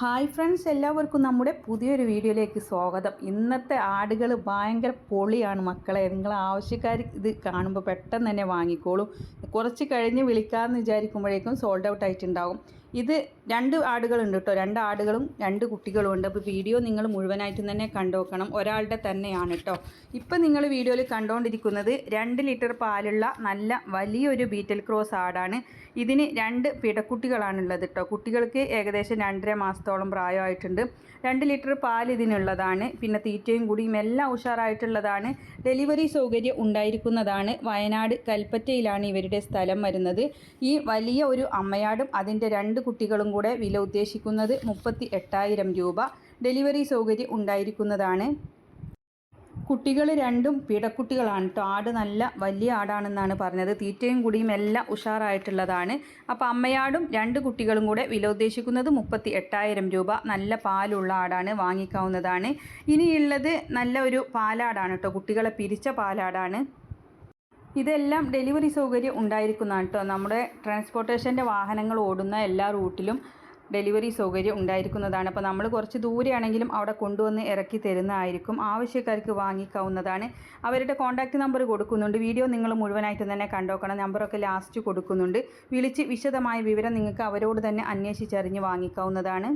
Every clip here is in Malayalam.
ഹായ് ഫ്രണ്ട്സ് എല്ലാവർക്കും നമ്മുടെ പുതിയൊരു വീഡിയോയിലേക്ക് സ്വാഗതം. ഇന്നത്തെ ആടുകൾ ഭയങ്കര പൊളിയാണ് മക്കളെ. നിങ്ങൾ ആവശ്യക്കാർ ഇത് കാണുമ്പോൾ പെട്ടെന്ന് തന്നെ വാങ്ങിക്കോളും. കുറച്ച് കഴിഞ്ഞ് വിളിക്കാമെന്ന് വിചാരിക്കുമ്പോഴേക്കും സോൾഡ് ഔട്ട് ആയിട്ടുണ്ടാവും ഇത് രണ്ട് ആടുകളുണ്ട് കേട്ടോ രണ്ട് ആടുകളും രണ്ട് കുട്ടികളും ഉണ്ട് അപ്പോൾ വീഡിയോ നിങ്ങൾ മുഴുവനായിട്ടും തന്നെ കണ്ടുനോക്കണം. ഒരാളുടെ തന്നെയാണ് കേട്ടോ ഇപ്പം നിങ്ങൾ വീഡിയോയിൽ കണ്ടുകൊണ്ടിരിക്കുന്നത് രണ്ട് ലിറ്റർ പാലുള്ള നല്ല വലിയൊരു ബീറ്റൽ ക്രോസ് ആടാണ്. ഇതിന് രണ്ട് പിടക്കുട്ടികളാണുള്ളത് കേട്ടോ കുട്ടികൾക്ക് ഏകദേശം രണ്ടര മാസത്തോളം പ്രായമായിട്ടുണ്ട്. രണ്ട് ലിറ്റർ പാൽ ഇതിനുള്ളതാണ്. പിന്നെ തീറ്റയും കൂടിയും എല്ലാം ഉഷാറായിട്ടുള്ളതാണ്. ഡെലിവറി സൗകര്യം ഉണ്ടായിരിക്കുന്നതാണ്. വയനാട് കൽപ്പറ്റയിലാണ് ഇവരുടെ സ്ഥലം വരുന്നത്. ഈ വലിയ ഒരു അമ്മയാടും അതിന്റെ രണ്ട് കുട്ടികളും കൂടെ വില ഉദ്ദേശിക്കുന്നത് മുപ്പത്തി എട്ടായിരം രൂപ. ഡെലിവറി സൗകര്യം ഉണ്ടായിരിക്കുന്നതാണ്. കുട്ടികൾ രണ്ടും പിടക്കുട്ടികളാണ് കേട്ടോ ആട് നല്ല വലിയ ആടാണെന്നാണ് പറഞ്ഞത്. തീറ്റയും കുടിയും എല്ലാം ഉഷാറായിട്ടുള്ളതാണ്. അപ്പോൾ അമ്മയാടും രണ്ട് കുട്ടികളും കൂടെ വില ഉദ്ദേശിക്കുന്നത് മുപ്പത്തി എട്ടായിരം രൂപ. നല്ല പാലുള്ള ആടാണ് വാങ്ങിക്കാവുന്നതാണ്. ഇനിയുള്ളത് നല്ല ഒരു പാലാടാണ് കേട്ടോ കുട്ടികളെ പിരിച്ച പാലാടാണ്. ഇതെല്ലാം ഡെലിവറി സൗകര്യം ഉണ്ടായിരിക്കുന്നതാണ് കേട്ടോ. നമ്മുടെ ട്രാൻസ്പോർട്ടേഷന്റെ വാഹനങ്ങൾ ഓടുന്ന എല്ലാ റൂട്ടിലും ഡെലിവറി സൗകര്യം ഉണ്ടായിരിക്കുന്നതാണ്. അപ്പോൾ നമ്മൾ കുറച്ച് ദൂരെയാണെങ്കിലും അവിടെ കൊണ്ടുവന്ന് ഇറക്കി തരുന്നതായിരിക്കും. ആവശ്യക്കാർക്ക് വാങ്ങിക്കാവുന്നതാണ്. അവരുടെ കോൺടാക്റ്റ് നമ്പർ കൊടുക്കുന്നുണ്ട്. വീഡിയോ നിങ്ങൾ മുഴുവനായിട്ട് തന്നെ കണ്ടോക്കണം. നമ്പറൊക്കെ ലാസ്റ്റ് കൊടുക്കുന്നുണ്ട്. വിളിച്ച് വിശദമായ വിവരം നിങ്ങൾക്ക് അവരോട് തന്നെ അന്വേഷിച്ചറിഞ്ഞ് വാങ്ങിക്കാവുന്നതാണ്.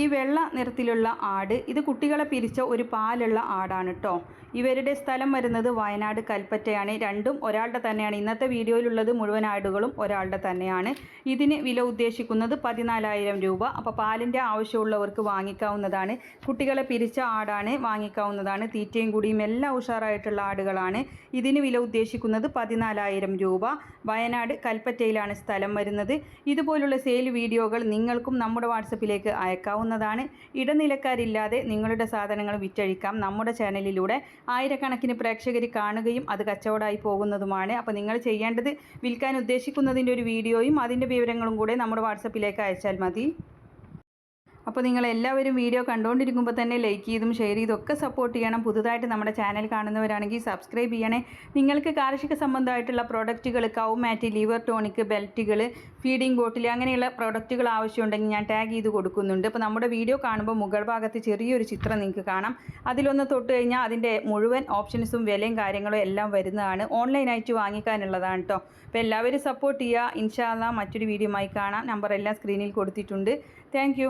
ഈ വെള്ള നിറത്തിലുള്ള ആട് ഇത് കുട്ടികളെ പിരിച്ച ഒരു പാലുള്ള ആടാണ് കേട്ടോ. ഇവരുടെ സ്ഥലം വരുന്നത് വയനാട് കൽപ്പറ്റയാണ്. രണ്ടും ഒരാളുടെ തന്നെയാണ്. ഇന്നത്തെ വീഡിയോയിലുള്ളത് മുഴുവൻ ആടുകളും ഒരാളുടെ തന്നെയാണ്. ഇതിന് വില ഉദ്ദേശിക്കുന്നത് പതിനാലായിരം രൂപ. അപ്പോൾ പാലിന്റെ ആവശ്യമുള്ളവർക്ക് വാങ്ങിക്കാവുന്നതാണ്. കുട്ടികളെ പിരിച്ച ആടാണ് വാങ്ങിക്കാവുന്നതാണ്. തീറ്റയും കൂടിയും എല്ലാം ഉഷാറായിട്ടുള്ള ആടുകളാണ്. ഇതിന് വില ഉദ്ദേശിക്കുന്നത് പതിനാലായിരം രൂപ. വയനാട് കൽപ്പറ്റയിലാണ് സ്ഥലം വരുന്നത്. ഇതുപോലുള്ള സെയിൽ വീഡിയോകൾ നിങ്ങൾക്കും നമ്മുടെ വാട്സപ്പിലേക്ക് അയക്കാവുന്നതാണ്. ഇടനിലക്കാരില്ലാതെ നിങ്ങളുടെ സാധനങ്ങൾ വിറ്റഴിക്കാം. നമ്മുടെ ചാനലിലൂടെ ആയിരക്കണക്കിന് പ്രേക്ഷകർ കാണുകയും അത് കച്ചവടമായി പോകുന്നതുമാണ്. അപ്പോൾ നിങ്ങൾ ചെയ്യേണ്ടത് വിൽക്കാൻ ഉദ്ദേശിക്കുന്നതിന്റെ ഒരു വീഡിയോയും അതിന്റെ വിവരങ്ങളും കൂടെ നമ്മുടെ വാട്സപ്പിലേക്ക് അയച്ചാൽ മതി. അപ്പോൾ നിങ്ങൾ എല്ലാവരും വീഡിയോ കണ്ടുകൊണ്ടിരിക്കുമ്പോൾ തന്നെ ലൈക്ക് ചെയ്തും ഷെയർ ചെയ്തും ഒക്കെ സപ്പോർട്ട് ചെയ്യണം. പുതുതായിട്ട് നമ്മുടെ ചാനൽ കാണുന്നവരാണെങ്കിൽ സബ്സ്ക്രൈബ് ചെയ്യണേ. നിങ്ങൾക്ക് കാർഷിക സംബന്ധമായിട്ടുള്ള പ്രോഡക്റ്റുകൾ കൗ മാറ്റ് ലിവർ ടോണിക് ബെൽറ്റുകൾ ഫീഡിംഗ് ബോട്ടിൽ അങ്ങനെയുള്ള പ്രോഡക്റ്റുകൾ ആവശ്യമുണ്ടെങ്കിൽ ഞാൻ ടാഗ് ചെയ്ത് കൊടുക്കുന്നുണ്ട്. അപ്പോൾ നമ്മുടെ വീഡിയോ കാണുമ്പോൾ മുകൾ ഭാഗത്ത് ചെറിയൊരു ചിത്രം നിങ്ങൾക്ക് കാണാം. അതിലൊന്ന് തൊട്ട് കഴിഞ്ഞാൽ അതിന്റെ മുഴുവൻ ഓപ്ഷൻസും വിലയും കാര്യങ്ങളും എല്ലാം വരുന്നതാണ്. ഓൺലൈനായിട്ട് വാങ്ങിക്കാനുള്ളതാണ് കേട്ടോ അപ്പോൾ എല്ലാവരും സപ്പോർട്ട് ചെയ്യുക. ഇൻഷാല്ല മറ്റൊരു വീഡിയോ ആയി കാണാം. നമ്പർ എല്ലാം സ്ക്രീനിൽ കൊടുത്തിട്ടുണ്ട്. താങ്ക്